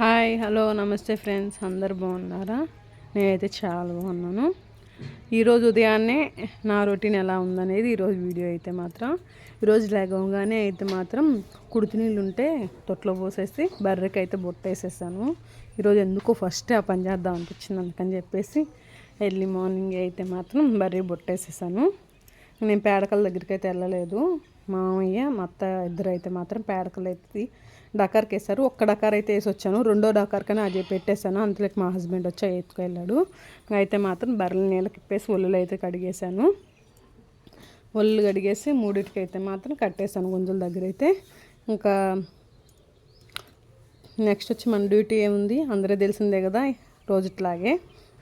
Hi hello నమస్తే friends అందరు బాగున్నారా? నేనైతే చాలా బాగున్నాను. ఈరోజు ఉదయాన్నే నా రొటీన్ ఎలా ఉందనేది ఈరోజు వీడియో అయితే మాత్రం ఈరోజు లేగవగానే అయితే మాత్రం కుడితి నీళ్ళు ఉంటే తొట్లో పోసేసి బర్రెకి అయితే బొట్టేసేసాను. ఈరోజు ఎందుకో ఫస్ట్ ఆ పని చేద్దాం అనిపించింది అందుకని చెప్పేసి ఎర్లీ మార్నింగ్ అయితే మాత్రం బర్రె బొట్టేసేసాను. నేను పేడకల దగ్గరికి అయితే వెళ్ళలేదు. మామయ్య మా అత్త ఇద్దరు అయితే మాత్రం పేడకలు అయితే డకార్కి వేసారు ఒక్క డకార్ అయితే వేసి వచ్చాను రెండో డకార్కనే అజయ్ పెట్టేశాను. అంతలోకి మా హస్బెండ్ వచ్చి ఎత్తుకెళ్ళాడు అయితే మాత్రం బర్రెల నీళ్ళకి ఇప్పేసి ఒళ్ళు అయితే కడిగేశాను. ఒళ్ళు కడిగేసి మూడింటికి అయితే మాత్రం కట్టేశాను గుంజుల దగ్గర అయితే ఇంకా నెక్స్ట్ వచ్చి మన డ్యూటీ ఏముంది? అందరూ తెలిసిందే కదా రోజుట్లాగే.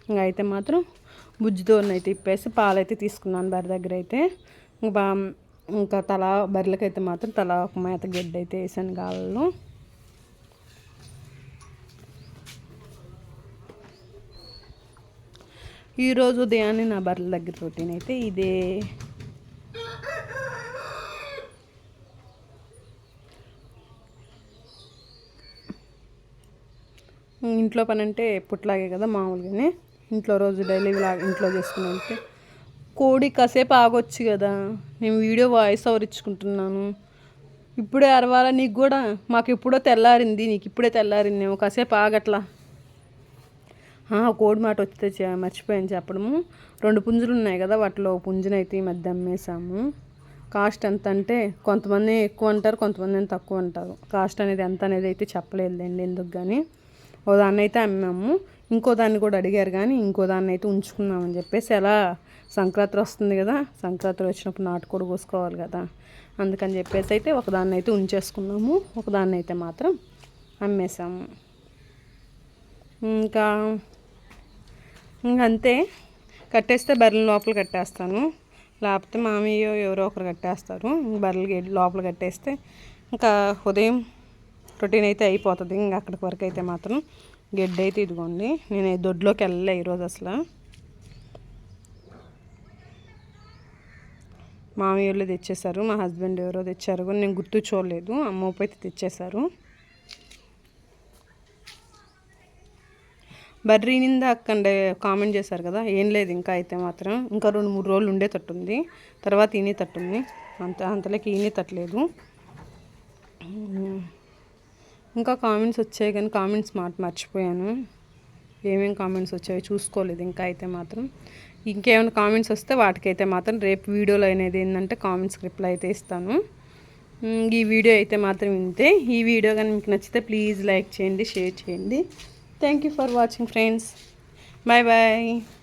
ఇంకా అయితే మాత్రం బుజ్జితోనైతే ఇప్పేసి పాలైతే తీసుకున్నాను బర్రె దగ్గర అయితే ఇంకా ఇంకా తల బర్రెలకైతే మాత్రం తల ఒక మేత గడ్డ అయితే వేసాను గాలలో. ఈరోజు ఉదయాన్నే నా బర్రెల దగ్గర రొటీన్ అయితే ఇదే. ఇంట్లో పని అంటే ఎప్పట్లాగే కదా మామూలుగానే. ఇంట్లో రోజు డైలీ ఇంట్లో చేసుకుని అంటే కోడి కాసేపు ఆగొచ్చు కదా. నేను వీడియో వాయిస్ ఓవర్ ఇచ్చుకుంటున్నాను. ఇప్పుడే అరవాలా నీకు కూడా? మాకు ఎప్పుడో తెల్లారింది నీకు ఇప్పుడే తెల్లారింది నేను కాసేపు ఆగట్లా. కోడి మాట వచ్చితే మర్చిపోయాను చెప్పడము. రెండు పుంజులు ఉన్నాయి కదా వాటిలో. పుంజునైతే ఈ మధ్య అమ్మేశాము. కాస్ట్ ఎంత అంటే కొంతమంది ఎక్కువ అంటారు కొంతమంది తక్కువ అంటారు. కాస్ట్ అనేది ఎంత అనేది అయితే చెప్పలేదులేండి ఎందుకు కానీ ఓ దాన్ని అయితే అమ్మాము. ఇంకో దాన్ని కూడా అడిగారు కానీ ఇంకో దాన్ని అయితే ఉంచుకున్నామని చెప్పేసి అలా సంక్రాంతి వస్తుంది కదా సంక్రాంతి వచ్చినప్పుడు నాటుకోడి కోసుకోవాలి కదా అందుకని చెప్పేసి అయితే ఒకదాన్ని అయితే ఉంచేసుకున్నాము. ఒకదాన్ని అయితే మాత్రం అమ్మేసాము. ఇంకా ఇంకంతే. కట్టేస్తే బర్రెల లోపల కట్టేస్తాను. లేకపోతే మామయ్య ఎవరో ఒకరు కట్టేస్తారు. బర్రెలు లోపల కట్టేస్తే ఇంకా ఉదయం రొటీన్ అయితే అయిపోతుంది. ఇంకా అక్కడికి వరకు అయితే మాత్రం గడ్డి అయితే ఇదిగోండి. నేను దొడ్లోకి వెళ్ళలే ఈరోజు అసలు. మామయ్య వాళ్ళు తెచ్చేశారు మా హస్బెండ్ ఎవరో తెచ్చారు కానీ నేను గుర్తు చూడలేదు. అమ్మ అయితే తెచ్చేశారు. బర్రీ నిందా అక్కడ కామెంట్ చేశారు కదా ఏం లేదు ఇంకా అయితే మాత్రం. ఇంకా రెండు మూడు రోజులు ఉండే తట్టుంది తర్వాత ఈని తట్టుంది అంత అంతలోకి ఈని తట్టలేదు. ఇంకా కామెంట్స్ వచ్చాయి కానీ కామెంట్స్ మాట మర్చిపోయాను. ఏమేమి కామెంట్స్ వచ్చాయో చూసుకోలేదు ఇంకా అయితే మాత్రం. ఇంకేమైనా కామెంట్స్ వస్తే వాటికైతే మాత్రం రేపు వీడియోలో అనేది ఏంటంటే కామెంట్స్ రిప్లై అయితే ఇస్తాను. ఈ వీడియో అయితే మాత్రం ఇంతే. ఈ వీడియో కానీ మీకు నచ్చితే ప్లీజ్ లైక్ చేయండి షేర్ చేయండి. Thank you for watching friends bye bye